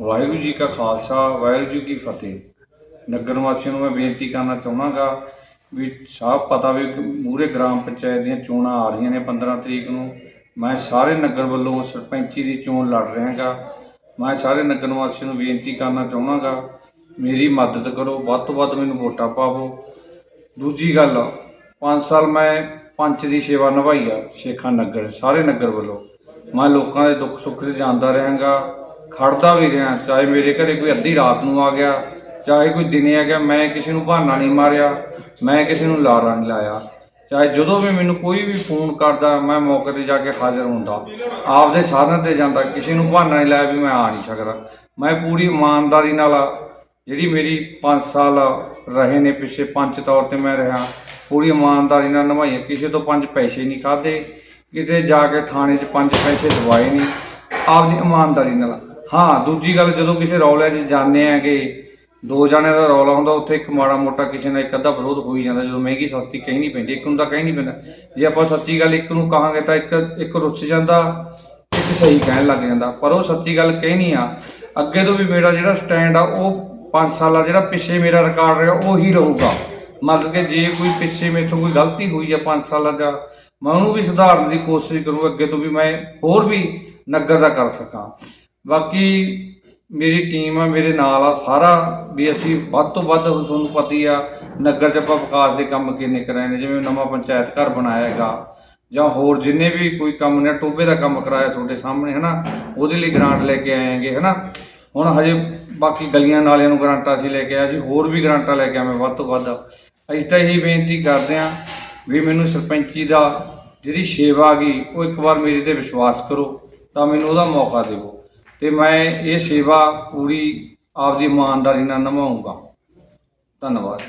ਵਾਹਿਗੁਰੂ ਜੀ ਕਾ ਖਾਲਸਾ, ਵਾਹਿਗੁਰੂ ਜੀ ਕੀ ਫਤਿਹ। ਨਗਰ ਵਾਸੀਆਂ ਨੂੰ ਮੈਂ ਬੇਨਤੀ ਕਰਨਾ ਚਾਹੁੰਦਾਗਾ ਵੀ ਸਾਫ਼ ਪਤਾ ਵੀ ਮੂਰੇ ਗ੍ਰਾਮ ਪੰਚਾਇਤ ਦੀਆਂ ਚੋਣਾਂ ਆ ਰਹੀਆਂ ਨੇ 15 ਤਰੀਕ ਨੂੰ। ਮੈਂ ਸਾਰੇ ਨਗਰ ਵੱਲੋਂ ਸਰਪੰਚੀ ਦੀ ਚੋਣ ਲੜ ਰਿਹਾਗਾ। ਮੈਂ ਸਾਰੇ ਨਗਰ ਵਾਸੀਆਂ ਨੂੰ ਬੇਨਤੀ ਕਰਨਾ ਚਾਹੁੰਦਾਗਾ ਮੇਰੀ ਮਦਦ ਕਰੋ, ਵੱਧ ਤੋਂ ਵੱਧ ਮੈਨੂੰ ਵੋਟਾਂ ਪਾਵੋ। ਦੂਜੀ ਗੱਲ 5 ਸਾਲ ਮੈਂ ਪੰਚ ਦੀ ਸੇਵਾ ਨਿਭਾਈ ਆ, ਸ਼ੇਖਾਂ ਨਗਰ, ਸਾਰੇ ਨਗਰ ਵੱਲੋਂ। ਮੈਂ ਲੋਕਾਂ ਦੇ ਦੁੱਖ ਸੁੱਖ 'ਚ ਜਾਂਦਾ ਰਹਾਂਗਾ। ਖੜਦਾ ਵੀ ਰਿਹਾ, ਚਾਹੇ ਮੇਰੇ ਘਰੇ ਕੋਈ ਅੱਧੀ ਰਾਤ ਨੂੰ ਆ ਗਿਆ, ਚਾਹੇ ਕੋਈ ਦਿਨੇ ਆ ਗਿਆ, ਮੈਂ ਕਿਸੇ ਨੂੰ ਬਹਾਨਾ ਨਹੀਂ ਮਾਰਿਆ, ਮੈਂ ਕਿਸੇ ਨੂੰ ਲਾਰਾ ਨਹੀਂ ਲਾਇਆ। ਚਾਹੇ ਜਦੋਂ ਵੀ ਮੈਨੂੰ ਕੋਈ ਵੀ ਫੋਨ ਕਰਦਾ, ਮੈਂ ਮੌਕੇ ਤੇ ਜਾ ਕੇ ਹਾਜ਼ਰ ਹੁੰਦਾ। ਆਪਦੇ ਸਾਧਨ ਤੇ ਜਾਂਦਾ, ਕਿਸੇ ਨੂੰ ਬਹਾਨਾ ਨਹੀਂ ਲਾਇਆ ਵੀ ਮੈਂ ਆ ਨਹੀਂ ਸਕਦਾ। ਮੈਂ ਪੂਰੀ ਇਮਾਨਦਾਰੀ ਨਾਲ ਜਿਹੜੀ ਮੇਰੀ 5 ਸਾਲ ਰਹੇ ਨੇ ਪਿੱਛੇ ਪੰਜ ਤੌਰ ਤੇ ਮੈਂ ਰਿਹਾ। ਪੂਰੀ ਇਮਾਨਦਾਰੀ ਨਾਲ ਨਿਭਾਈ ਕਿਸੇ ਤੋਂ ਪੰਜ ਪੈਸੇ ਨਹੀਂ ਖਾਦੇ ਕਿਤੇ ਜਾ ਕੇ ਥਾਣੇ 'ਚ ਪੰਜ ਪੈਸੇ ਦਵਾਏ ਨਹੀਂ। ਆਪਦੀ ਇਮਾਨਦਾਰੀ ਨਾਲ ਹਾਂ, ਦੂਜੀ ਗੱਲ ਜਦੋਂ ਕਿਸੇ ਰੌਲੇ 'ਚ ਜਾਂਦੇ ਆ ਦੋ ਜਣਿਆਂ ਦਾ ਰੌਲਾ ਹੁੰਦਾ, ਉੱਥੇ ਇੱਕ ਮਾੜਾ ਮੋਟਾ ਕਿਸੇ ਨਾਲ ਇੱਕ ਅੱਧਾ ਵਿਰੋਧ ਹੋ ਹੀ ਜਾਂਦਾ, ਜਦੋਂ ਮਹਿੰਗੀ ਸਸਤੀ ਕਹਿਣੀ ਪੈਂਦੀ, ਇੱਕ ਨੂੰ ਤਾਂ ਕਹਿ ਨਹੀਂ ਪੈਂਦਾ। ਜੇ ਆਪਾਂ ਸੱਚੀ ਗੱਲ ਇੱਕ ਨੂੰ ਕਹਾਂਗੇ ਤਾਂ ਇੱਕ ਇੱਕ ਰੁੱਸ ਜਾਂਦਾ, ਇੱਕ ਸਹੀ ਕਹਿਣ ਲੱਗ ਜਾਂਦਾ। ਪਰ ਉਹ ਸੱਚੀ ਗੱਲ ਕਹਿਣੀ ਆ। ਅੱਗੇ ਤੋਂ ਵੀ ਮੇਰਾ ਜਿਹੜਾ ਸਟੈਂਡ ਆ, ਉਹ 5 ਸਾਲਾ ਜਿਹੜਾ ਪਿੱਛੇ ਮੇਰਾ ਰਿਕਾਰਡ ਰਿਹਾ, ਉਹੀ ਰਹੂਗਾ। ਮਤਲਬ ਕਿ ਜੇ ਕੋਈ ਪਿੱਛੇ ਮੇਥੋਂ ਕੋਈ ਗਲਤੀ ਹੋਈ ਆ 5 ਸਾਲਾਂ ਦਾ ਮੈਂ ਉਹਨੂੰ ਵੀ ਸੁਧਾਰਨ ਦੀ ਕੋਸ਼ਿਸ਼ ਕਰੂੰ, ਅੱਗੇ ਤੋਂ ਵੀ ਮੈਂ ਹੋਰ ਵੀ ਨਗਰ ਦਾ ਕਰ ਸਕਾਂ। ਬਾਕੀ ਮੇਰੀ ਟੀਮ ਆ, ਮੇਰੇ ਨਾਲ ਆ, ਸਾਰਾ ਵੀ ਅਸੀਂ ਵੱਧ ਤੋਂ ਵੱਧ ਤੁਹਾਨੂੰ ਪਤੀ ਆ, ਨਗਰ ਚ ਆਪਾਂ ਵਿਕਾਸ ਦੇ ਕੰਮ ਕਿੰਨੇ ਕਰਾਏ ਨੇ, ਜਿਵੇਂ ਨਵਾਂ ਪੰਚਾਇਤ ਘਰ ਬਣਾਇਆ ਹੈਗਾ, ਜਾਂ ਹੋਰ ਜਿੰਨੇ ਵੀ ਕੋਈ ਕੰਮ ਨੇ ਟੋਬੇ ਦਾ ਕੰਮ ਕਰਾਇਆ ਤੁਹਾਡੇ ਸਾਹਮਣੇ, ਹਨਾ, ਉਹਦੇ ਲਈ ਗ੍ਰਾਂਟ ਲੈ ਕੇ ਆਏ ਹੈਗੇ, ਹਨਾ। ਹੁਣ ਹਜੇ ਬਾਕੀ ਗਲੀਆਂ ਨਾਲਿਆਂ ਨੂੰ ਗ੍ਰਾਂਟਾਂ ਅਸੀਂ ਲੈ ਕੇ ਆਏ, ਅਸੀਂ ਹੋਰ ਵੀ ਗ੍ਰਾਂਟਾਂ ਲੈ ਕੇ ਆਵੇਂ ਵੱਧ ਤੋਂ ਵੱਧ। ਅਸੀਂ ਤਾਂ ਇਹੀ ਬੇਨਤੀ ਕਰਦੇ ਹਾਂ ਵੀ ਮੈਨੂੰ ਸਰਪੰਚੀ ਦਾ ਜਿਹੜੀ ਸੇਵਾ ਗਈ, ਉਹ ਇੱਕ ਵਾਰ ਮੇਰੇ ਤੇ ਵਿਸ਼ਵਾਸ ਕਰੋ, ਤਾਂ ਮੈਨੂੰ ਉਹਦਾ ਮੌਕਾ ਦਿਓ। ਤੇ ਮੈਂ ਇਹ ਸੇਵਾ ਪੂਰੀ ਆਪਦੀ ਇਮਾਨਦਾਰੀ ਨਾਲ ਨਿਭਾਉਂਗਾ ਧੰਨਵਾਦ।